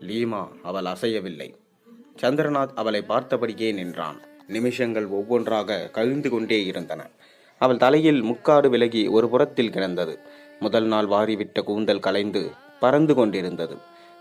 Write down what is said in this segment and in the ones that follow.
Lima அவள் அசையவில்லை. சந்திரநாத் அவளை பார்த்தபடியே நின்றான். நிமிஷங்கள் ஒவ்வொன்றாக கழிந்து கொண்டே இருந்தன. அவள் தலையில் முக்காடு விலகி ஒரு புறத்தில் கிடந்தது. முதல் நாள் வாரிவிட்ட கூந்தல் கலைந்து பறந்து கொண்டிருந்தது.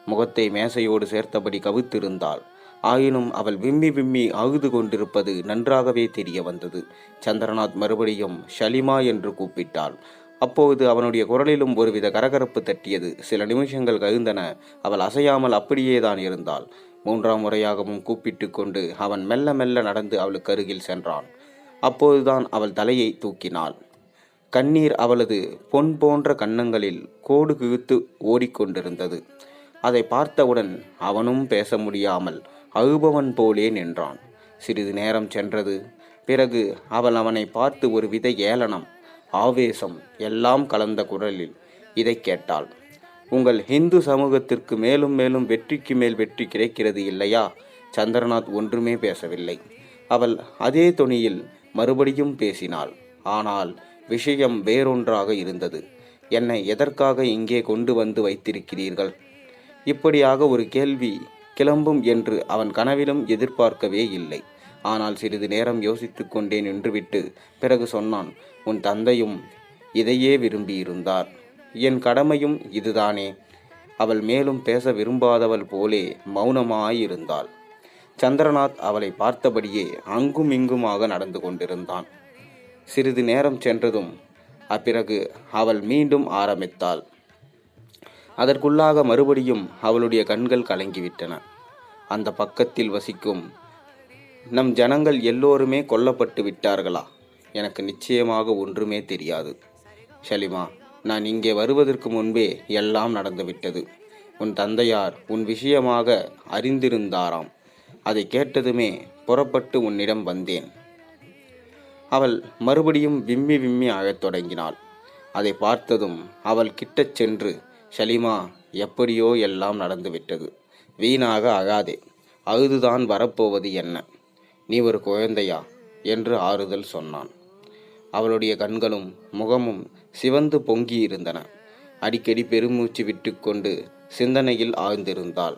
முகத்தை மேசையோடு சேர்த்தபடி கவித்திருந்தாள். ஆயினும் அவள் விம்மி விம்மி அழுது கொண்டிருப்பது நன்றாகவே தெரிய வந்தது. சந்திரநாத் மறுபடியும் ஷலிமா என்று கூப்பிட்டாள். அப்போது அவனுடைய குரலிலும் ஒருவித கரகரப்பு தட்டியது. சில நிமிஷங்கள் கழிந்தன. அவள் அசையாமல் அப்படியே தான் இருந்தாள். மூன்றாம் முறையாகவும் கூப்பிட்டு கொண்டு அவன் மெல்ல மெல்ல நடந்து அவளுக்கு அருகில் சென்றான். அப்போதுதான் அவள் தலையை தூக்கினாள். கண்ணீர் அவளது பொன் போன்ற கன்னங்களில் கோடு கிழித்து ஓடிக்கொண்டிருந்தது. அதை பார்த்தவுடன் அவனும் பேச முடியாமல் அழுபவன் போலே நின்றான். சிறிது நேரம் சென்றது. பிறகு அவள் அவனை பார்த்து ஒரு வித ஏளனம் ஆவேசம் எல்லாம் கலந்த குரலில் இதை கேட்டாள். உங்கள் ஹிந்து சமூகத்திற்கு மேலும் மேலும் வெற்றிக்கு மேல் வெற்றி கிடைக்கிறது இல்லையா? சந்திரநாத் ஒன்றுமே பேசவில்லை. அவள் அதே தொனியில் மறுபடியும் பேசினாள். ஆனால் விஷயம் வேறொன்றாக இருந்தது. என்னை எதற்காக இங்கே கொண்டு வந்து வைத்திருக்கிறீர்கள்? இப்படியாக ஒரு கேள்வி கிளம்பும் என்று அவன் கனவிலும் எதிர்பார்க்கவே இல்லை. ஆனால் சிறிது நேரம் யோசித்து கொண்டே நின்றுவிட்டு பிறகு சொன்னான் உன் தந்தையும் இதையே விரும்பியிருந்தார். என் கடமையும் இதுதானே. அவள் மேலும் பேச விரும்பாதவள் போலே மௌனமாயிருந்தாள். சந்திரநாத் அவளை பார்த்தபடியே அங்கும் இங்குமாக நடந்து கொண்டிருந்தான். சிறிது நேரம் சென்றதும் அப்பிறகு அவள் மீண்டும் ஆரம்பித்தாள். அதற்குள்ளாக மறுபடியும் அவளுடைய கண்கள் கலங்கிவிட்டன. அந்த பக்கத்தில் வசிக்கும் நம் ஜனங்கள் எல்லோருமே கொல்லப்பட்டு விட்டார்களா? எனக்கு நிச்சயமாக ஒன்றுமே தெரியாது. ஷலிமா நான் இங்கே வருவதற்கு முன்பே எல்லாம் நடந்துவிட்டது உன் தந்தையார் உன் விஷயமாக அறிந்திருந்தாராம். அதை கேட்டதுமே புறப்பட்டு உன்னிடம் வந்தேன். அவள் மறுபடியும் விம்மி விம்மி அழத் தொடங்கினாள். அதை பார்த்ததும் அவள் கிட்டச் சென்று ஷலிமா எப்படியோ எல்லாம் நடந்துவிட்டது வீணாக அழாதே. அழுதுதான் வரப்போவது என்ன? நீ ஒரு குழந்தையா? என்று ஆறுதல் சொன்னான். அவளுடைய கண்களும் முகமும் சிவந்து பொங்கியிருந்தன அடிக்கடி பெருமூச்சு விட்டுக்கொண்டு சிந்தனையில் ஆழ்ந்திருந்தாள்.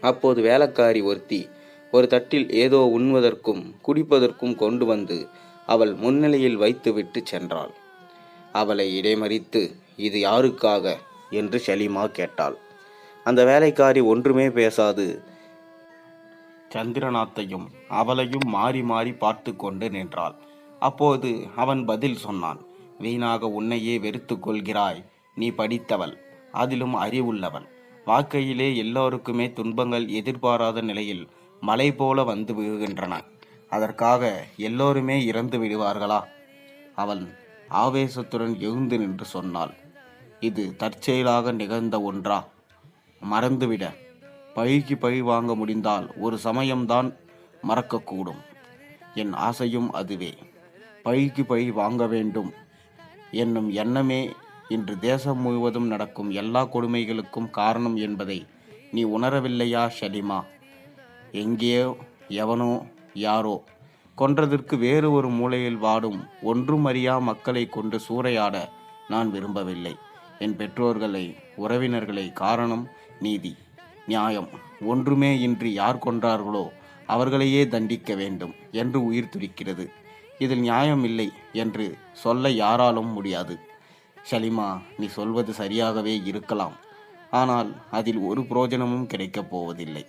அப்போது வேலைக்காரி ஒருத்தி ஒரு தட்டில் ஏதோ உண்வதற்கும் குடிப்பதற்கும் கொண்டு வந்து அவள் முன்னிலையில் வைத்துவிட்டு சென்றாள். அவளை இடைமறித்து இது யாருக்காக? என்று ஷலிமா கேட்டாள். அந்த வேலைக்காரி ஒன்றுமே பேசாது. சந்திரநாத்தையும் அவளையும் மாறி மாறி பார்த்து கொண்டு நின்றாள். அப்போது அவன் பதில் சொன்னான் வீணாக உன்னையே வெறுத்து கொள்கிறாய். நீ படித்தவள் அதிலும் அறிவுள்ளவள் வாழ்க்கையிலே எல்லோருக்குமே துன்பங்கள் எதிர்பாராத நிலையில் மலை போல வந்து விழுகின்றன அதற்காக எல்லோருமே இறந்து விடுவார்களா? அவன் ஆவேசத்துடன் எழுந்து நின்று சொன்னாள் இது தற்செயலாக நிகழ்ந்த ஒன்றா? மறந்துவிட. பழிக்கு பழி வாங்க முடிந்தால் ஒரு சமயம்தான் மறக்கக்கூடும். என் ஆசையும் அதுவே. பழிக்கு பழி வாங்க வேண்டும். என்னும் எண்ணமே இன்று தேசம் முழுவதும் நடக்கும் எல்லா கொடுமைகளுக்கும் காரணம் என்பதை நீ உணரவில்லையா ஷலிமா? எங்கேயோ எவனோ யாரோ? கொன்றதற்கு வேறு ஒரு மூலையில் வாடும் ஒன்றும் அறியா மக்களை கொண்டு சூறையாட நான் விரும்பவில்லை. என் பெற்றோர்களை உறவினர்களை காரணம் நீதி. நியாயம். ஒன்றுமே இன்றி யார் கொன்றார்களோ அவர்களையே தண்டிக்க வேண்டும் என்று உயிர் துடிக்கிறது. இதில் நியாயம் இல்லை என்று சொல்ல யாராலும் முடியாது. ஷலிமா நீ சொல்வது சரியாகவே இருக்கலாம். ஆனால் அதில் ஒரு புரோஜனமும் கிடைக்கப் போவதில்லை.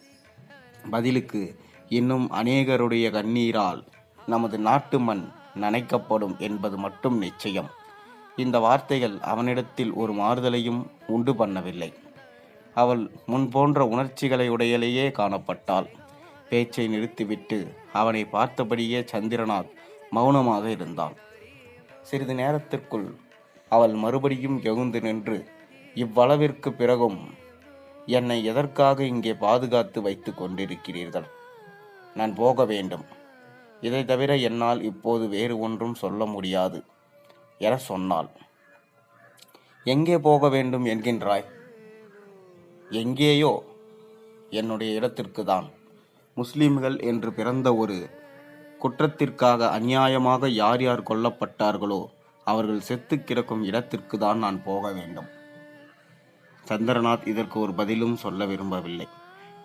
பதிலுக்கு இன்னும் அநேகருடைய கண்ணீரால் நமது நாட்டு மண் நனைக்கப்படும் என்பது மட்டும் நிச்சயம். இந்த வார்த்தைகள் அவனிடத்தில் ஒரு மாறுதலையும் உண்டு பண்ணவில்லை. அவள் முன் போன்ற உணர்ச்சிகளை உடையலேயே காணப்பட்டாள். பேச்சை நிறுத்திவிட்டு அவனை பார்த்தபடியே சந்திரநாத் மௌனமாக இருந்தான். சிறிது நேரத்திற்குள் அவள் மறுபடியும் எழுந்து நின்று இவ்வளவிற்கு பிறகும் என்னை எதற்காக இங்கே பாதுகாத்து வைத்து கொண்டிருக்கிறீர்கள்? நான் போக வேண்டும். இதை தவிர என்னால் இப்போது வேறு ஒன்றும் சொல்ல முடியாது என சொன்னாள். எங்கே போக வேண்டும் என்கின்றாய்? எங்கேயோ என்னுடைய இடத்திற்கு தான் முஸ்லீம்கள் என்று பிறந்த ஒரு குற்றத்திற்காக அநியாயமாக யார் யார் கொல்லப்பட்டார்களோ அவர்கள் செத்து கிடக்கும் இடத்திற்கு தான் நான் போக வேண்டும். சந்திரநாத் இதற்கு ஒரு பதிலும் சொல்ல விரும்பவில்லை.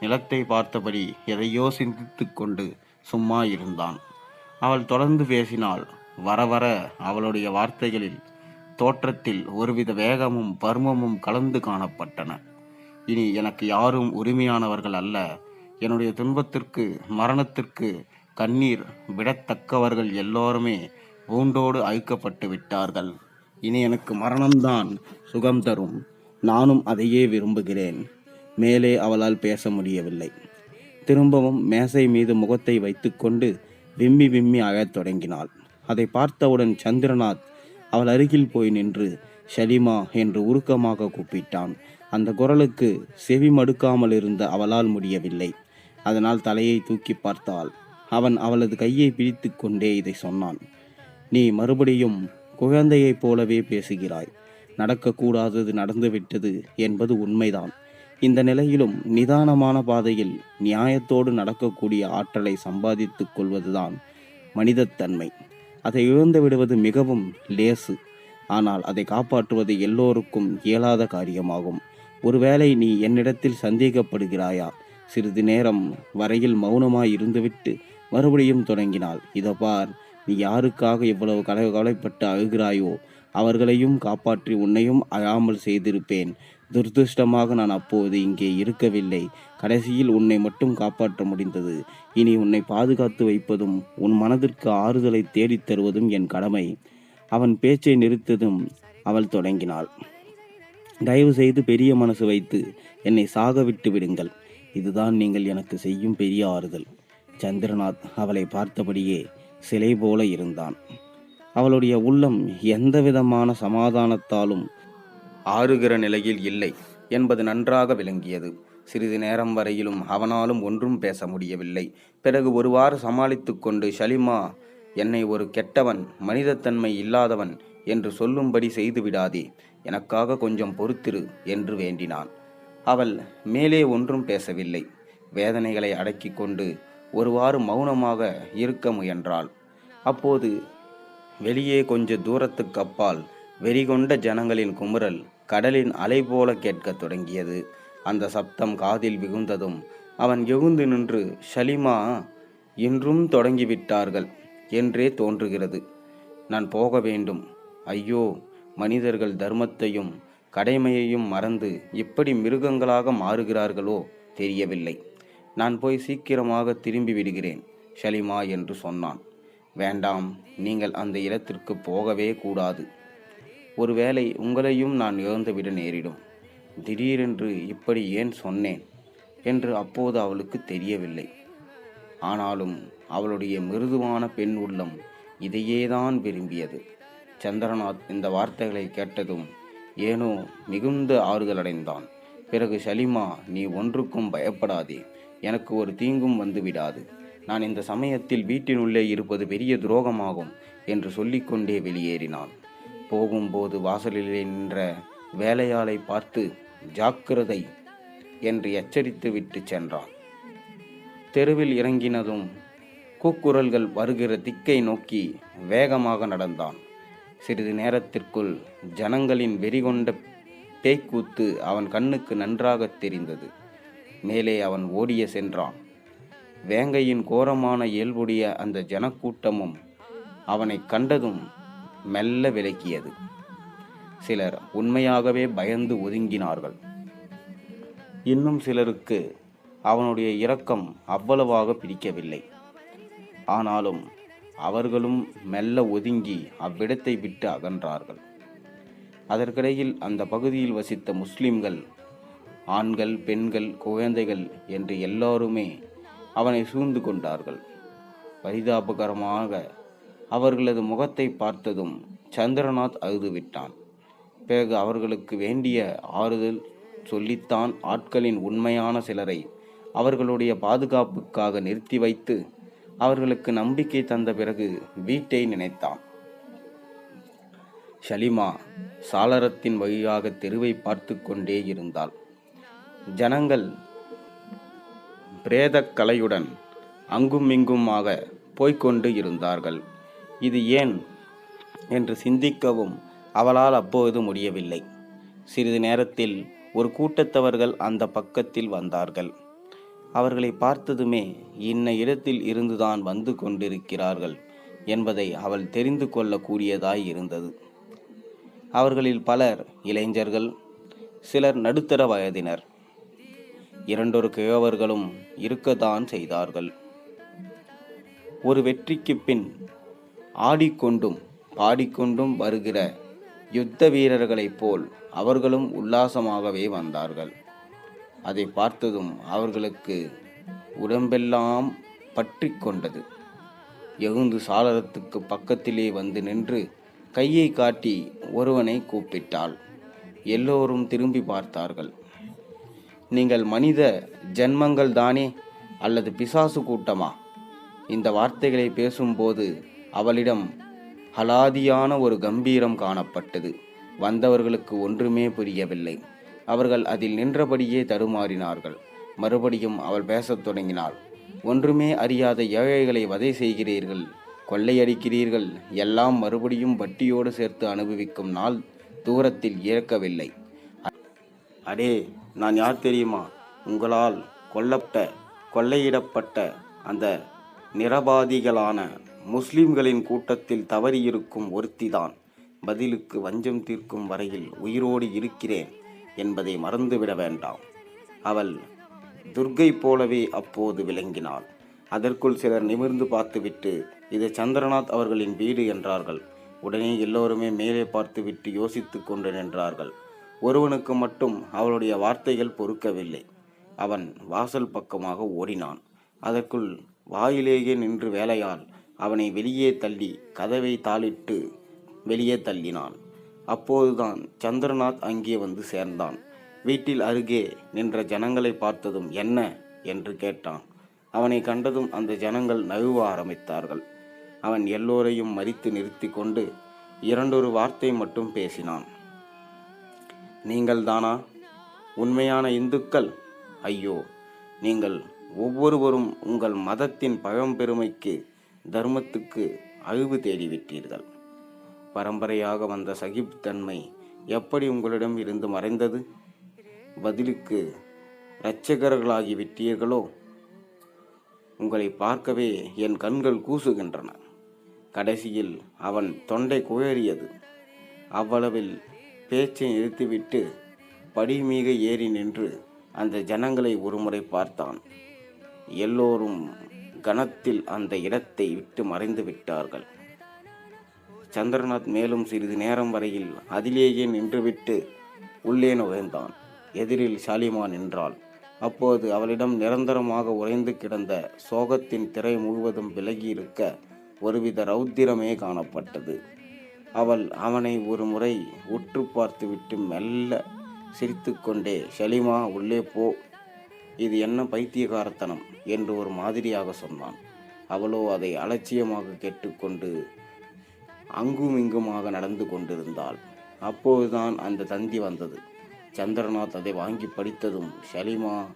நிலத்தை பார்த்தபடி எதையோ சிந்தித்து கொண்டு சும்மா இருந்தான். அவள் தொடர்ந்து பேசினாள் வர வர அவளுடைய வார்த்தைகளில் தோற்றத்தில் ஒருவித வேகமும் பருமமும் கலந்து காணப்பட்டன. இனி எனக்கு யாரும் உரிமையானவர்கள் அல்ல. என்னுடைய துன்பத்திற்கு மரணத்திற்கு கண்ணீர் விடத்தக்கவர்கள் எல்லோருமே பூண்டோடு அழிக்கப்பட்டு விட்டார்கள். இனி எனக்கு மரணம்தான் சுகம் தரும். நானும் அதையே விரும்புகிறேன். மேலே அவளால் பேச முடியவில்லை. திரும்பவும் மேசை மீது முகத்தை வைத்துக்கொண்டு விம்மி விம்மி அழத் தொடங்கினாள். அதை பார்த்தவுடன் சந்திரநாத் அவள் அருகில் போய் நின்று ஷலிமா என்று உருக்கமாக கூப்பிட்டான். அந்த குரலுக்கு செவி மடுக்காமல் இருந்த அவளால் முடியவில்லை. அதனால் தலையை தூக்கி பார்த்தாள். அவன் அவளது கையை பிடித்து கொண்டே இதை சொன்னான். நீ மறுபடியும் குழந்தையைப் போலவே பேசுகிறாய். நடக்கக்கூடாதது நடந்துவிட்டது என்பது உண்மைதான். இந்த நிலையிலும் நிதானமான பாதையில் நியாயத்தோடு நடக்கக்கூடிய ஆற்றலை சம்பாதித்துக் கொள்வதுதான் மனிதத்தன்மை அதை இழந்து விடுவது மிகவும் லேசு. ஆனால் அதை காப்பாற்றுவது எல்லோருக்கும் இயலாத காரியமாகும். ஒருவேளை நீ என்னிடத்தில் சந்தேகப்படுகிறாயா? சிறிது நேரம் வரையில் மௌனமாய் இருந்துவிட்டு மறுபடியும் தொடங்கினாள். இதை பார் நீ யாருக்காக இவ்வளவு கலை கவலைப்பட்டு அழுகிறாயோ அவர்களையும் காப்பாற்றி உன்னையும் அழாமல் செய்திருப்பேன். துர்திருஷ்டமாக நான் அப்போது இங்கே இருக்கவில்லை. கடைசியில் உன்னை மட்டும் காப்பாற்ற முடிந்தது. இனி உன்னை பாதுகாத்து வைப்பதும் உன் மனதிற்கு ஆறுதலை தேடித் தருவதும் என் கடமை. அவன் பேச்சை நிறுத்ததும் அவள் தொடங்கினாள். தயவு செய்து பெரிய மனசு வைத்து என்னை சாக விட்டு விடுங்கள். இதுதான் நீங்கள் எனக்கு செய்யும் பெரிய ஆறுதல். சந்திரநாத் அவளை பார்த்தபடியே சிலை போல இருந்தான். அவளுடைய உள்ளம் எந்த விதமான சமாதானத்தாலும் ஆறுகிற நிலையில் இல்லை என்பது நன்றாக விளங்கியது. சிறிது நேரம் வரையிலும் அவனாலும் ஒன்றும் பேச முடியவில்லை. பிறகு ஒருவாறு சமாளித்து கொண்டு ஷலிமா என்னை ஒரு கெட்டவன் மனிதத்தன்மை இல்லாதவன் என்று சொல்லும்படி செய்துவிடாதே எனக்காக கொஞ்சம் பொறுத்திரு என்று வேண்டினான். அவள் மேலே ஒன்றும் பேசவில்லை. வேதனைகளை அடக்கி கொண்டு ஒருவாறு மௌனமாக இருக்க முயன்றாள். அப்போது வெளியே கொஞ்ச தூரத்துக்கு அப்பால் வெறிகொண்ட ஜனங்களின் குமுறல் கடலின் அலை போல கேட்கத் தொடங்கியது. அந்த சப்தம் காதில் விகுந்ததும் அவன் எகுந்து நின்று ஷலிமா இன்றும் தொடங்கிவிட்டார்கள் என்றே தோன்றுகிறது. நான் போக வேண்டும். ஐயோ மனிதர்கள் தர்மத்தையும் கடமையையும் மறந்து இப்படி மிருகங்களாக மாறுகிறார்களோ தெரியவில்லை. நான் போய் சீக்கிரமாக திரும்பி விடுகிறேன் ஷலிமா என்று சொன்னான். வேண்டாம் நீங்கள் அந்த இடத்திற்கு போகவே கூடாது. ஒருவேளை உங்களையும் நான் இழந்துவிட நேரிடும். திடீரென்று இப்படி ஏன் சொன்னேன் என்று அப்போது அவளுக்கு தெரியவில்லை. ஆனாலும் அவளுடைய மிருதுவான பெண் உள்ளம் இதையேதான் விரும்பியது. சந்திரநாத் இந்த வார்த்தைகளை கேட்டதும் ஏனோ மிகுந்த ஆறுதலடைந்தான். பிறகு சலிமா நீ ஒன்றுக்கும் பயப்படாதே. எனக்கு ஒரு தீங்கும் வந்து விடாது. நான் இந்த சமயத்தில் வீட்டினுள்ளே இருப்பது பெரிய துரோகமாகும் என்று சொல்லிக்கொண்டே வெளியேறினான். போகும்போது வாசலிலே நின்ற வேலையாளை பார்த்து ஜாக்கிரதை என்று எச்சரித்து விட்டு சென்றான். தெருவில் இறங்கினதும் கூக்குரல்கள் வருகிற திக்கை நோக்கி வேகமாக நடந்தான். சிறிது நேரத்திற்குள் ஜனங்களின் வெறிகொண்ட பேய்க்கூத்து அவன் கண்ணுக்கு நன்றாக தெரிந்தது. மேலே அவன் ஓடிய சென்றான். வேங்கையின் கோரமான இயல்புடைய அந்த ஜனக்கூட்டமும் அவனை கண்டதும் மெல்ல விலக்கியது சிலர் உண்மையாகவே பயந்து ஒதுங்கினார்கள். இன்னும் சிலருக்கு அவனுடைய இரக்கம் அவ்வளவாக பிடிக்கவில்லை. ஆனாலும் அவர்களும் மெல்ல ஒதுங்கி அவ்விடத்தை விட்டு அகன்றார்கள். அதற்கிடையில் அந்த பகுதியில் வசித்த முஸ்லிம்கள் ஆண்கள் பெண்கள் குழந்தைகள் என்று எல்லாருமே அவனை சூழ்ந்து கொண்டார்கள். பரிதாபகரமாக அவர்களது முகத்தை பார்த்ததும் சந்திரநாத் அழுதுவிட்டான். பிறகு அவர்களுக்கு வேண்டிய ஆறுதல் சொல்லித்தான் ஆட்களின் உண்மையான சிலரை அவர்களுடைய பாதுகாப்புக்காக நிறுத்தி வைத்து அவர்களுக்கு நம்பிக்கை தந்த பிறகு வீட்டை நினைத்தான். ஷலிமா சாளரத்தின் வழியாக தெருவை பார்த்து கொண்டே இருந்தாள். ஜனங்கள் பிரேதக் கலையுடன் அங்குமிங்குமாக போய்க்கொண்டு இருந்தார்கள். இது ஏன் என்று சிந்திக்கவும் அவளால் அப்போது முடியவில்லை. சிறிது நேரத்தில் ஒரு கூட்டத்தவர்கள் அந்த பக்கத்தில் வந்தார்கள். அவர்களை பார்த்ததுமே இன்ன இடத்தில் இருந்துதான் வந்து கொண்டிருக்கிறார்கள் என்பதை அவள் தெரிந்து கொள்ளக்கூடியதாய் இருந்தது. அவர்களில் பலர் இளைஞர்கள் சிலர் நடுத்தர வயதினர். இரண்டொரு கிழவர்களும் இருக்கத்தான் செய்தார்கள். ஒரு வெற்றிக்கு பின் ஆடிக்கொண்டும் பாடிக்கொண்டும் வருகிற யுத்த வீரர்களைப் போல் அவர்களும் உல்லாசமாகவே வந்தார்கள். அதை பார்த்ததும் அவர்களுக்கு உடம்பெல்லாம் பற்றி கொண்டது. எகுந்து சாளரத்துக்கு பக்கத்திலே வந்து நின்று கையை காட்டி ஒருவனை கூப்பிட்டாள். எல்லோரும் திரும்பி பார்த்தார்கள். நீங்கள் மனித ஜென்மங்கள் தானே அல்லது பிசாசு கூட்டமா? இந்த வார்த்தைகளை பேசும்போது அவளிடம் ஹலாதியான ஒரு கம்பீரம் காணப்பட்டது. வந்தவர்களுக்கு ஒன்றுமே புரியவில்லை. அவர்கள் அதில் நின்றபடியே தடுமாறினார்கள். மறுபடியும் அவள் பேசத் தொடங்கினாள். ஒன்றுமே அறியாத ஏழைகளை வதை செய்கிறீர்கள். கொள்ளையடிக்கிறீர்கள். எல்லாம் மறுபடியும் வட்டியோடு சேர்த்து அனுபவிக்கும் நாள் தூரத்தில் இறக்கவில்லை. அடே நான் யார் தெரியுமா? உங்களால் கொல்லப்பட்ட கொள்ளையிடப்பட்ட அந்த நிரபாதிகளான முஸ்லிம்களின் கூட்டத்தில் தவறியிருக்கும் ஒருத்திதான். பதிலுக்கு வஞ்சம் தீர்க்கும் வரையில் உயிரோடு இருக்கிறேன். என்பதை மறந்துவிட வேண்டாம். அவள் துர்கை போலவே அப்போது விளங்கினாள். அதற்குள் சிலர் நிமிர்ந்து பார்த்துவிட்டு இது சந்திரநாத் அவர்களின் வீடு என்றார்கள். உடனே எல்லோருமே மேலே பார்த்துவிட்டு யோசித்து கொண்டு நின்றார்கள். ஒருவனுக்கு மட்டும் அவளுடைய வார்த்தைகள் பொறுக்கவில்லை. அவன் வாசல் பக்கமாக ஓடினான். அதற்குள் வாயிலேயே நின்று வேலையால் அவனை வெளியே தள்ளி கதவை தாளிட்டு வெளியே தள்ளினான். அப்போதுதான் சந்திரநாத் அங்கே வந்து சேர்ந்தான். வீட்டில் அருகே நின்ற ஜனங்களை பார்த்ததும் என்ன? என்று கேட்டான். அவனை கண்டதும் அந்த ஜனங்கள் நழுவ ஆரம்பித்தார்கள். அவன் எல்லோரையும் மறித்து நிறுத்தி கொண்டு இரண்டொரு வார்த்தை மட்டும் பேசினான். நீங்கள் தானா உண்மையான இந்துக்கள்? ஐயோ நீங்கள் ஒவ்வொருவரும் உங்கள் மதத்தின் பழம்பெருமைக்கு தர்மத்துக்கு அழிவு தேடிவிட்டீர்கள். பரம்பரையாக வந்த சகிப்புத்தன்மை எப்படி உங்களிடம் இருந்து மறைந்தது? பதிலுக்கு இரட்சகர்களாகி விட்டீர்களோ? உங்களை பார்க்கவே என் கண்கள் கூசுகின்றன. கடைசியில் அவன் தொண்டை குயறியது அவ்வளவில் பேச்சை நிறுத்திவிட்டு படி மீக ஏறி நின்று அந்த ஜனங்களை ஒருமுறை பார்த்தான். எல்லோரும் கணத்தில் அந்த இடத்தை விட்டு மறைந்து விட்டார்கள். சந்திரநாத் மேலும் சிறிது நேரம் வரையில் அதிலேயே நின்றுவிட்டு உள்ளே நுழைந்தான். எதிரில் ஷாலிமா நின்றாள். அப்போது அவளிடம் நிரந்தரமாக உறைந்து கிடந்த சோகத்தின் திரை முழுவதும் விலகியிருக்க ஒருவித ரௌத்திரமே காணப்பட்டது. அவள் அவனை ஒரு முறை உற்று பார்த்துவிட்டு மெல்ல சிரித்துக்கொண்டே ஷலிமா உள்ளே போ. இது என்ன பைத்தியகாரத்தனம்? என்று ஒரு மாதிரியாக சொன்னான். அவளோ அதை அலட்சியமாக கேட்டுக்கொண்டு அங்கும் இங்குமாக நடந்து கொண்டிருந்தாள். அப்போதுதான் அந்த தந்தி வந்தது. சந்திரநாத் அதை வாங்கி படித்ததும் ஷலிமா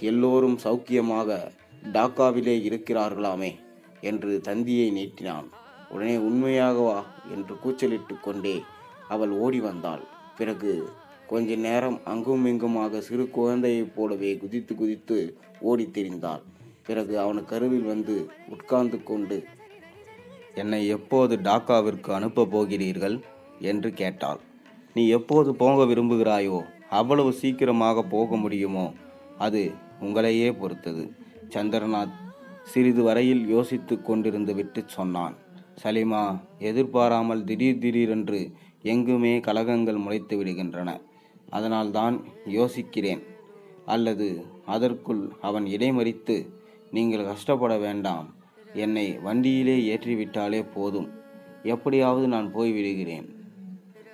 எல்லோரும் சௌக்கியமாக டாக்காவிலே இருக்கிறார்களாமே என்று தந்தியை நீட்டினான். உடனே உண்மையாகவா என்று கூச்சலிட்டு கொண்டே அவள் ஓடி வந்தாள். பிறகு கொஞ்ச நேரம் அங்கும் இங்குமாக சிறு குழந்தையைப் போலவே குதித்து குதித்து ஓடித் திரிந்தாள். பிறகு அவன் கருவில் வந்து உட்கார்ந்து கொண்டு என்னை எப்போது டாக்காவிற்கு அனுப்பப் போகிறீர்கள்? என்று கேட்டாள். நீ எப்போது போக விரும்புகிறாயோ அவ்வளவு சீக்கிரமாக போக முடியுமோ அது உங்களையே பொறுத்தது. சந்திரநாத் சிறிது வரையில் யோசித்து கொண்டிருந்து விட்டு சொன்னான். சலிமா எதிர்பாராமல் திடீர் திடீரென்று எங்குமே கலகங்கள் முளைத்து விடுகின்றன. அதனால்தான் யோசிக்கிறேன். அல்லது அதற்குள் அவன் இடைமறித்து நீங்கள் கஷ்டப்பட வேண்டாம். என்னை வண்டியிலே ஏற்றிவிட்டாலே போதும். எப்படியாவது நான் போய்விடுகிறேன்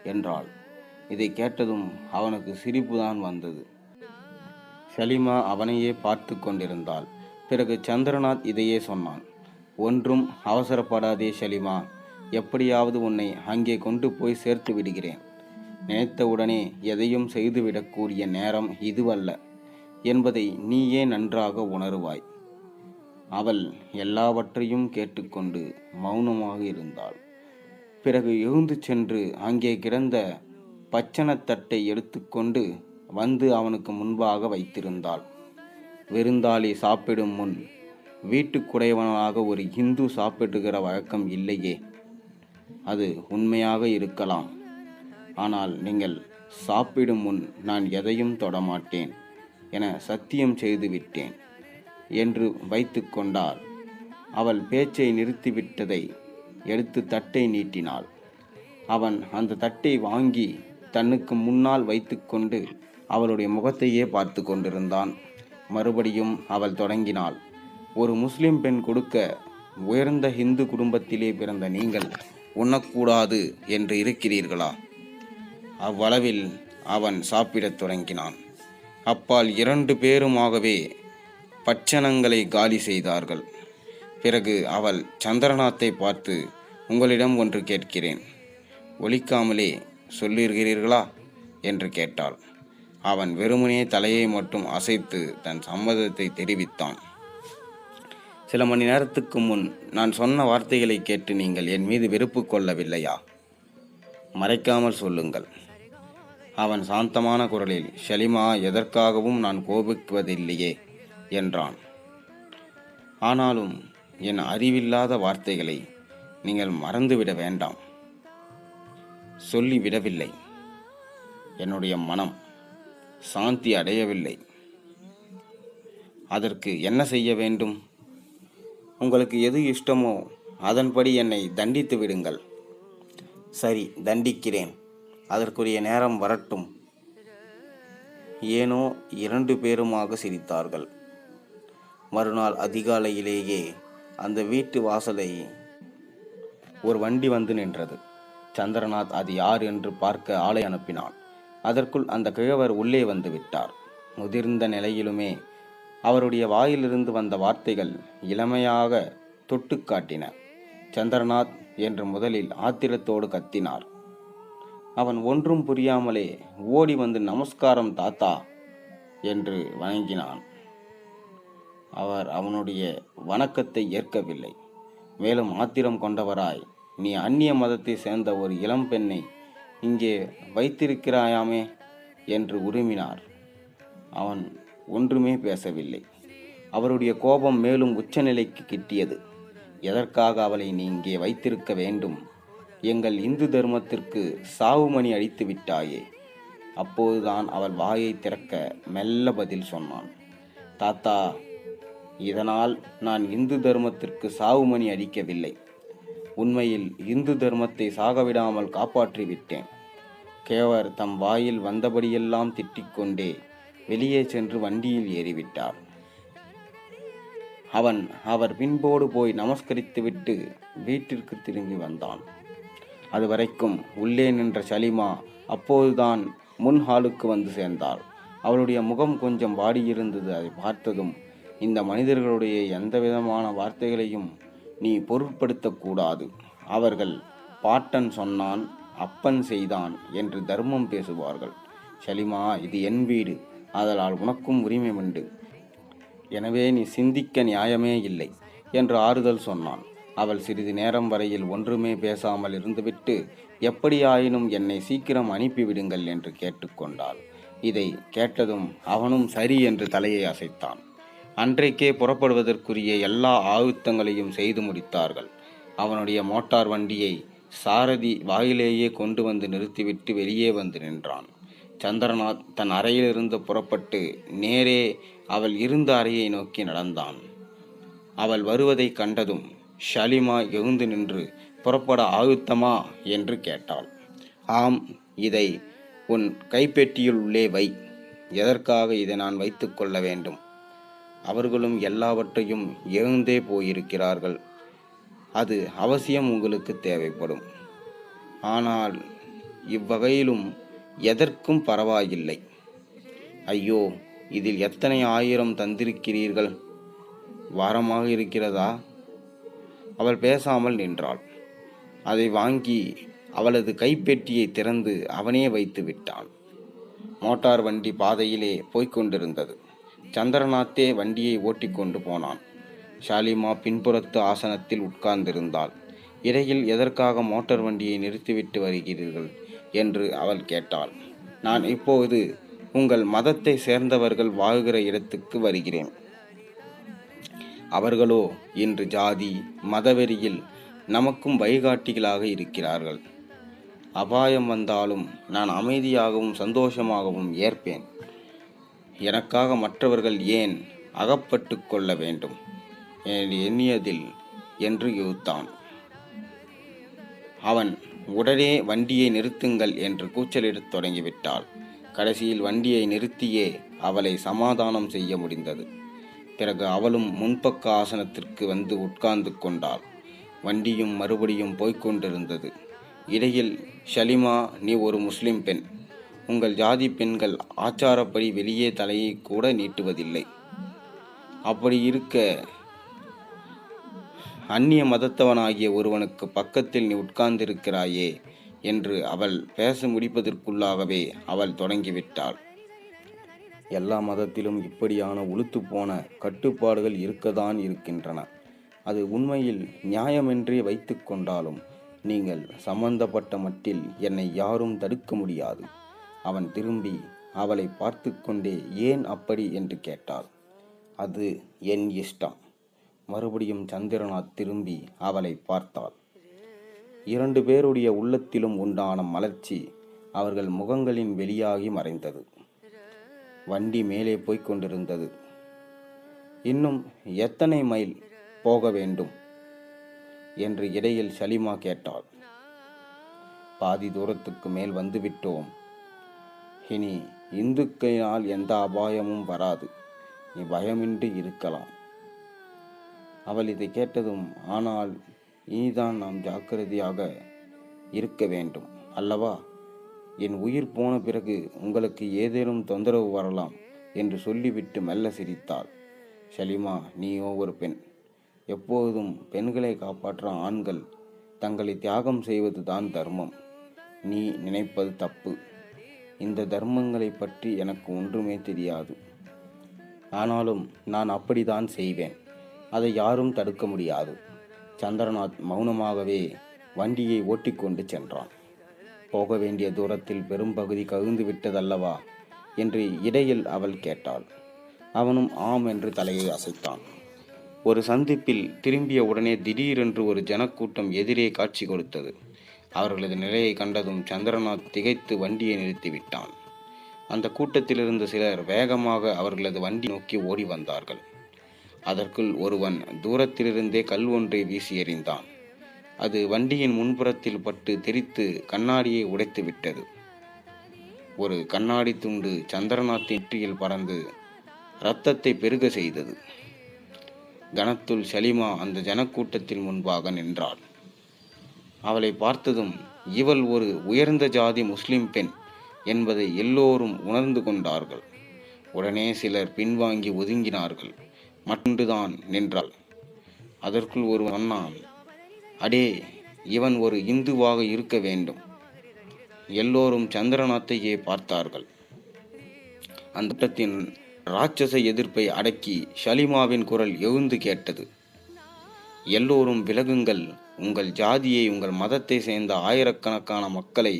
என்றாள். இதை கேட்டதும் அவனுக்கு சிரிப்புதான் வந்தது. சலிமா அவனையே பார்த்து கொண்டிருந்தாள். பிறகு சந்திரநாத் இதையே சொன்னான். ஒன்றும் அவசரப்படாதே சலிமா. எப்படியாவது உன்னை அங்கே கொண்டு போய் சேர்த்து விடுகிறேன். நினைத்தவுடனே எதையும் செய்துவிடக்கூடிய நேரம் இதுவல்ல. என்பதை நீயே நன்றாக உணருவாய். அவள் எல்லாவற்றையும் கேட்டுக்கொண்டு மௌனமாக இருந்தாள். பிறகு எழுந்து சென்று அங்கே கிடந்த பச்சனத்தட்டை எடுத்துக்கொண்டு வந்து அவனுக்கு முன்பாக வைத்திருந்தாள். விருந்தாளி சாப்பிடும் முன் வீட்டுக்குடையவனாக ஒரு இந்து சாப்பிடுகிற வழக்கம் இல்லையே. அது உண்மையாக இருக்கலாம். ஆனால் நீங்கள் சாப்பிடும் முன் நான் எதையும் தொடமாட்டேன் என சத்தியம் செய்து விட்டேன். என்று வைத்து கொண்டார் அவள் பேச்சை நிறுத்திவிட்டதை எடுத்து தட்டை நீட்டினாள். அவன் அந்த தட்டை வாங்கி தன்னுக்கு முன்னால் வைத்துக்கொண்டு அவளுடைய முகத்தையே பார்த்து கொண்டிருந்தான். மறுபடியும் அவள் தொடங்கினாள். ஒரு முஸ்லிம் பெண் கொடுக்க உயர்ந்த ஹிந்து குடும்பத்திலே பிறந்த நீங்கள் உண்ணக்கூடாது என்று இருக்கிறீர்களா? அவ்வளவில் அவன் சாப்பிடத் தொடங்கினான். அப்பால் இரண்டு பேருமாகவே பட்சணங்களை காலி செய்தார்கள். பிறகு அவள் சந்திரநாத்தை பார்த்து உங்களிடம் ஒன்று கேட்கிறேன். ஒலிக்காமலே சொல்லியிருக்கிறீர்களா? என்று கேட்டாள். அவன் வெறுமனே தலையை மட்டும் அசைத்து தன் சம்மதத்தை தெரிவித்தான். சில மணி நேரத்துக்கு முன் நான் சொன்ன வார்த்தைகளை கேட்டு நீங்கள் என் மீது வெறுப்பு கொள்ளவில்லையா? மறைக்காமல் சொல்லுங்கள். அவன் சாந்தமான குரலில் ஷலிமா எதற்காகவும் நான் கோபிக்குவதில்லையே. என்றான். ஆனாலும் என் அறிவில்லாத வார்த்தைகளை நீங்கள் மறந்துவிட வேண்டாம். சொல்லிவிடவில்லை. என்னுடைய மனம் சாந்தி அடையவில்லை. அதற்கு என்ன செய்ய வேண்டும்? உங்களுக்கு எது இஷ்டமோ அதன்படி என்னை தண்டித்து விடுங்கள். சரி தண்டிக்கிறேன். அதற்குரிய நேரம் வரட்டும். ஏனோ இரண்டு பேருமாக சிரித்தார்கள். மறுநாள் அதிகாலையிலேயே அந்த வீட்டு வாசலை ஒரு வண்டி வந்து நின்றது. சந்திரநாத் அது யார் என்று பார்க்க ஆளை அனுப்பினான். அதற்குள் அந்த கிழவர் உள்ளே வந்து விட்டார். முதிர்ந்த நிலையிலுமே அவருடைய வாயிலிருந்து வந்த வார்த்தைகள் இளமையாக தொட்டு காட்டின. சந்திரநாத் என்று முதலில் ஆத்திரத்தோடு கத்தினார். அவன் ஒன்றும் புரியாமலே ஓடி வந்து நமஸ்காரம் தாத்தா என்று வணங்கினான். அவர் அவனுடைய வணக்கத்தை ஏற்கவில்லை. மேலும் ஆத்திரம் கொண்டவராய் நீ அந்நிய மதத்தை சேர்ந்த ஒரு இளம் பெண்ணை இங்கே வைத்திருக்கிறாயாமே என்று உருமினார். அவன் ஒன்றுமே பேசவில்லை. அவருடைய கோபம் மேலும் உச்சநிலைக்கு கிட்டியது. எதற்காக அவளை நீ இங்கே வைத்திருக்க வேண்டும்? எங்கள் இந்து தர்மத்திற்கு சாவுமணி அழித்து விட்டாயே. அப்போதுதான் அவள் வாயை திறக்க மெல்ல பதில் சொன்னான். தாத்தா இதனால் நான் இந்து தர்மத்திற்கு சாவுமணி அடிக்கவில்லை. உண்மையில் இந்து தர்மத்தை சாகவிடாமல் காப்பாற்றி விட்டேன் கேவர் தம் வாயில் வந்தபடியெல்லாம் திட்டிக்கொண்டே வெளியே சென்று வண்டியில் ஏறிவிட்டார். அவன் அவர் பின்போடு போய் நமஸ்கரித்துவிட்டு வீட்டிற்கு திரும்பி வந்தான். அதுவரைக்கும் உள்ளே நின்ற சலிமா அப்போதுதான் முன் ஹாலுக்கு வந்து சேர்ந்தாள். அவளுடைய முகம் கொஞ்சம் வாடியிருந்தது. அதை பார்த்ததும் இந்த மனிதர்களுடைய எந்த விதமான வார்த்தைகளையும் நீ பொருட்படுத்தக்கூடாது. அவர்கள் பாட்டன் சொன்னான் அப்பன் செய்தான் என்று தர்மம் பேசுவார்கள். சலிமா இது என் வீடு அதனால் உனக்கும் உரிமை உண்டு எனவே நீ சிந்திக்க நியாயமே இல்லை என்று ஆறுதல் சொன்னான். அவள் சிறிது நேரம் வரையில் ஒன்றுமே பேசாமல் இருந்துவிட்டு எப்படியாயினும் என்னை சீக்கிரம் அனுப்பிவிடுங்கள் என்று கேட்டுக்கொண்டாள். இதை கேட்டதும் அவனும் சரி என்று தலையை அசைத்தான். அன்றைக்கே புறப்படுவதற்குரிய எல்லா ஆயுத்தங்களையும் செய்து முடித்தார்கள். அவனுடைய மோட்டார் வண்டியை சாரதி வாயிலேயே கொண்டு வந்து நிறுத்திவிட்டு வெளியே வந்து நின்றான். சந்திரநாத் தன் அறையிலிருந்து புறப்பட்டு நேரே அவள் இருந்த அறையை நோக்கி நடந்தான். அவள் வருவதை கண்டதும் ஷலிமா எழுந்து நின்று புறப்பட ஆயுத்தமா என்று கேட்டாள். ஆம் இதை உன் கைப்பெட்டியில் உள்ளே வை. எதற்காக இதை நான் வைத்து கொள்ள வேண்டும்? அவர்களும் எல்லாவற்றையும் இழந்தே போயிருக்கிறார்கள். அது அவசியம் உங்களுக்கு தேவைப்படும். ஆனால் இவ்வகையிலும் எதற்கும் பரவாயில்லை. ஐயோ இதில் எத்தனை ஆயிரம் தந்திருக்கிறீர்கள்? வாரமாக இருக்கிறதா? அவள் பேசாமல் நின்றாள். அதை வாங்கி அவளது கைப்பெட்டியை திறந்து அவனே வைத்து விட்டான் மோட்டார் வண்டி பாதையிலே போய்க் கொண்டிருந்தது. சந்திரநாத்தே வண்டியை ஓட்டிக்கொண்டு போனான். ஷாலிமா பின்புறத்து ஆசனத்தில் உட்கார்ந்திருந்தாள். இடையில் எதற்காக மோட்டார் வண்டியை நிறுத்திவிட்டு வருகிறீர்கள்? என்று அவள் கேட்டாள். நான் இப்போது உங்கள் மதத்தை சேர்ந்தவர்கள் வாழ்கிற இடத்துக்கு வருகிறேன். அவர்களோ இன்று ஜாதி மதவெறியில் நமக்கும் வழிகாட்டிகளாக இருக்கிறார்கள். அபாயம் வந்தாலும் நான் அமைதியாகவும் சந்தோஷமாகவும் ஏற்பேன். எனக்காக மற்றவர்கள் ஏன் அகப்பட்டு கொள்ள வேண்டும்? எண்ணியதில் என்று யோத்தான் அவன் உடனே வண்டியை நிறுத்துங்கள் என்று கூச்சலிடத் தொடங்கிவிட்டாள். கடைசியில் வண்டியை நிறுத்தியே அவளை சமாதானம் செய்ய முடிந்தது. பிறகு அவளும் முன்பக்க ஆசனத்திற்கு வந்து உட்கார்ந்து கொண்டாள். வண்டியும் மறுபடியும் போய்க் கொண்டிருந்தது. இடையில் ஷலிமா நீ ஒரு முஸ்லிம் பெண். உங்கள் ஜாதி பெண்கள் ஆச்சாரப்படி வெளியே தலையை கூட நீட்டுவதில்லை. அப்படி இருக்க அந்நிய மதத்தவனாகிய ஒருவனுக்கு பக்கத்தில் நீ உட்கார்ந்திருக்கிறாயே என்று அவள் பேச முடிப்பதற்குள்ளாகவே அவள் தொடங்கிவிட்டாள். எல்லா மதத்திலும் இப்படியான உளுத்து போன கட்டுப்பாடுகள் இருக்கத்தான் இருக்கின்றன. அது உண்மையில் நியாயமென்றே வைத்து கொண்டாலும் நீங்கள் சம்பந்தப்பட்ட மட்டில் என்னை யாரும் தடுக்க முடியாது. அவன் திரும்பி அவளை பார்த்து கொண்டே ஏன் அப்படி? என்று கேட்டாள். அது என் இஷ்டம். மறுபடியும் சந்திரநாத் திரும்பி அவளை பார்த்தாள். இரண்டு பேருடைய உள்ளத்திலும் உண்டான மலர்ச்சி அவர்கள் முகங்களின் வெளியாகி மறைந்தது. வண்டி மேலே போய்க் கொண்டிருந்தது. இன்னும் எத்தனை மைல் போக வேண்டும்? என்று இடையில் சலிமா கேட்டாள். பாதி தூரத்துக்கு மேல் வந்துவிட்டோம். இனி இந்துக்கையினால் எந்த அபாயமும் வராது. நீ பயமின்றி இருக்கலாம். அவள் இதை கேட்டதும் ஆனால் இனிதான் நாம் ஜாக்கிரதையாக இருக்க வேண்டும். அல்லவா? என் உயிர் போன பிறகு உங்களுக்கு ஏதேனும் தொந்தரவு வரலாம் என்று சொல்லிவிட்டு மெல்ல சிரித்தாள். ஷலிமா நீயோ ஒரு பெண். எப்போதும் பெண்களை காப்பாற்ற ஆண்கள் தங்களை தியாகம் செய்வது தான் தர்மம். நீ நினைப்பது தப்பு. இந்த தர்மங்களை பற்றி எனக்கு ஒன்றுமே தெரியாது. ஆனாலும் நான் அப்படித்தான் செய்வேன். அதை யாரும் தடுக்க முடியாது. சந்திரநாத் மௌனமாகவே வண்டியை ஓட்டிக்கொண்டு சென்றான். போக வேண்டிய தூரத்தில் பெரும்பகுதி கவிழ்ந்து விட்டதல்லவா? என்று இடையில் அவள் கேட்டாள். அவனும் ஆம் என்று தலையை அசைத்தான். ஒரு சந்திப்பில் திரும்பிய உடனே திடீரென்று ஒரு ஜனக்கூட்டம் எதிரே காட்சி கொடுத்தது. அவர்களது நிலையை கண்டதும் சந்திரநாத் திகைத்து வண்டியை நிறுத்திவிட்டான். அந்த கூட்டத்திலிருந்து சிலர் வேகமாக அவர்களது வண்டி நோக்கி ஓடி வந்தார்கள். அதற்குள் ஒருவன் தூரத்திலிருந்தே கல் ஒன்றை வீசி எறிந்தான். அது வண்டியின் முன்புறத்தில் பட்டு தெரித்து கண்ணாடியை உடைத்து விட்டது. ஒரு கண்ணாடி துண்டு சந்திரநாத்தின் நெற்றியில் பறந்து இரத்தத்தை பெருக செய்தது. கணத்துள் சலிமா அந்த ஜனக்கூட்டத்தின் முன்பாக நின்றாள். அவளை பார்த்ததும் இவள் ஒரு உயர்ந்த ஜாதி முஸ்லிம் பெண் என்பதை எல்லோரும் உணர்ந்து கொண்டார்கள். உடனே சிலர் பின்வாங்கி ஒதுங்கினார்கள். மட்டுதான் நின்றாள். அதற்குள் ஒரு அண்ணான் அடே இவன் ஒரு இந்துவாக இருக்க வேண்டும். எல்லோரும் சந்திரநாத்தையே பார்த்தார்கள். அந்த கூட்டத்தின் ராட்சச எதிர்ப்பை அடக்கி ஷலிமாவின் குரல் எழுந்து கேட்டது. எல்லோரும் விலகுங்கள் உங்கள் ஜாதியை உங்கள் மதத்தை சேர்ந்த ஆயிரக்கணக்கான மக்களை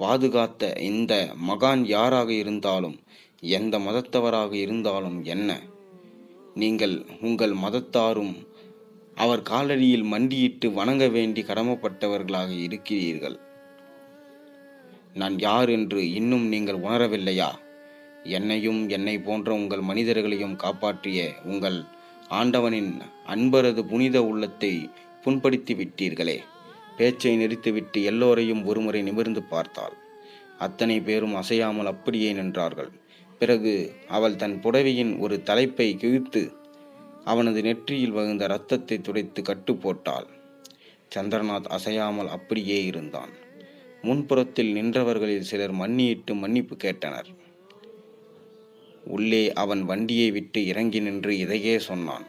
பாதுகாத்த இந்த மகான் யாராக இருந்தாலும் எந்த மதத்தவராக இருந்தாலும் என்ன? நீங்கள் உங்கள் மதத்தாரும் அவர் காலடியில் மண்டியிட்டு வணங்க வேண்டி கடமைப்பட்டவர்களாக இருக்கிறீர்கள். நான் யார் என்று இன்னும் நீங்கள் உணரவில்லையா? என்னையும் என்னை போன்ற உங்கள் மனிதர்களையும் காப்பாற்றிய உங்கள் ஆண்டவனின் அன்பரது புனித உள்ளத்தை புண்படுத்தி விட்டீர்களே. பேச்சை நிறுத்திவிட்டு எல்லோரையும் ஒருமுறை நிமிர்ந்து பார்த்தாள். அத்தனை பேரும் அசையாமல் அப்படியே நின்றார்கள். பிறகு அவள் தன் புடவையின் ஒரு தலைப்பை கிழித்து அவனது நெற்றியில் வகுந்த இரத்தத்தை துடைத்து கட்டு போட்டாள் சந்திரநாத் அசையாமல் அப்படியே இருந்தான். முன்புறத்தில் நின்றவர்களில் சிலர் மன்னியிட்டு மன்னிப்பு கேட்டனர். உள்ளே அவன் வண்டியை விட்டு இறங்கி நின்று இதையே சொன்னான்.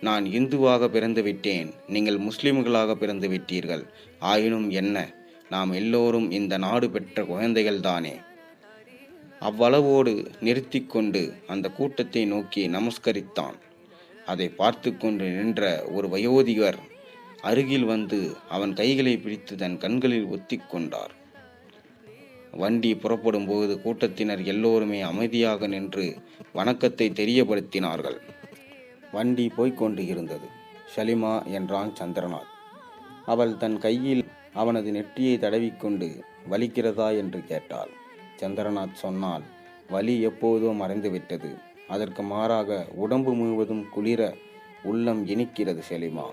நான் இந்துவாக பிறந்து விட்டேன். நீங்கள் முஸ்லிம்களாக பிறந்து விட்டீர்கள். ஆயினும் என்ன? நாம் எல்லோரும் இந்த நாடு பெற்ற குழந்தைகள் தானே. அவ்வளவோடு நிறுத்தி கொண்டு அந்த கூட்டத்தை நோக்கி நமஸ்கரித்தான். அதை பார்த்து கொண்டு நின்ற ஒரு வயோதிகர் அருகில் வந்து அவன் கைகளை பிடித்து தன் கண்களில் ஒத்தி கொண்டார். வண்டி புறப்படும் போது கூட்டத்தினர் எல்லோருமே அமைதியாக நின்று வணக்கத்தை தெரியப்படுத்தினார்கள். வண்டி போய்க் கொண்டு இருந்தது ஷலிமா என்றான் சந்திரநாத். அவள் தன் கையில் அவனது நெற்றியை தடவிக்கொண்டு வலிக்கிறதா? என்று கேட்டாள். சந்திரநாத் சொன்னால் வலி எப்போதோ மறைந்துவிட்டது. அதற்கு மாறாக உடம்பு முழுவதும் குளிர உள்ளம் இனிக்கிறது செலிமா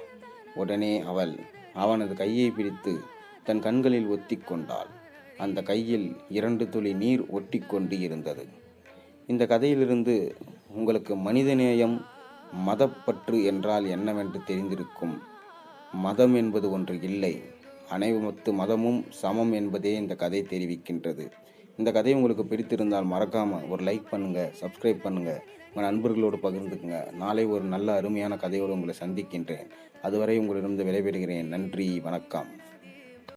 உடனே அவள் அவனது கையை பிடித்து தன் கண்களில் ஒத்தி கொண்டாள். அந்த கையில் இரண்டு துளி நீர் ஒட்டி கொண்டு இருந்தது இந்த கதையிலிருந்து உங்களுக்கு மனிதநேயம் மதப்பற்று என்றால் என்னவென்று தெரிந்திருக்கும்? மதம் என்பது ஒன்று இல்லை. அனைவமத்து மதமும் சமம் என்பதே இந்த கதை தெரிவிக்கின்றது. இந்த கதை உங்களுக்கு பிடித்திருந்தால் மறக்காமல் ஒரு லைக் பண்ணுங்கள் சப்ஸ்கிரைப் பண்ணுங்கள் உங்கள் நண்பர்களோடு பகிர்ந்துக்குங்க. நாளை ஒரு நல்ல அருமையான கதையோடு உங்களை சந்திக்கின்றேன். அதுவரை உங்களிடம் விடைபெறுகிறேன். நன்றி வணக்கம்.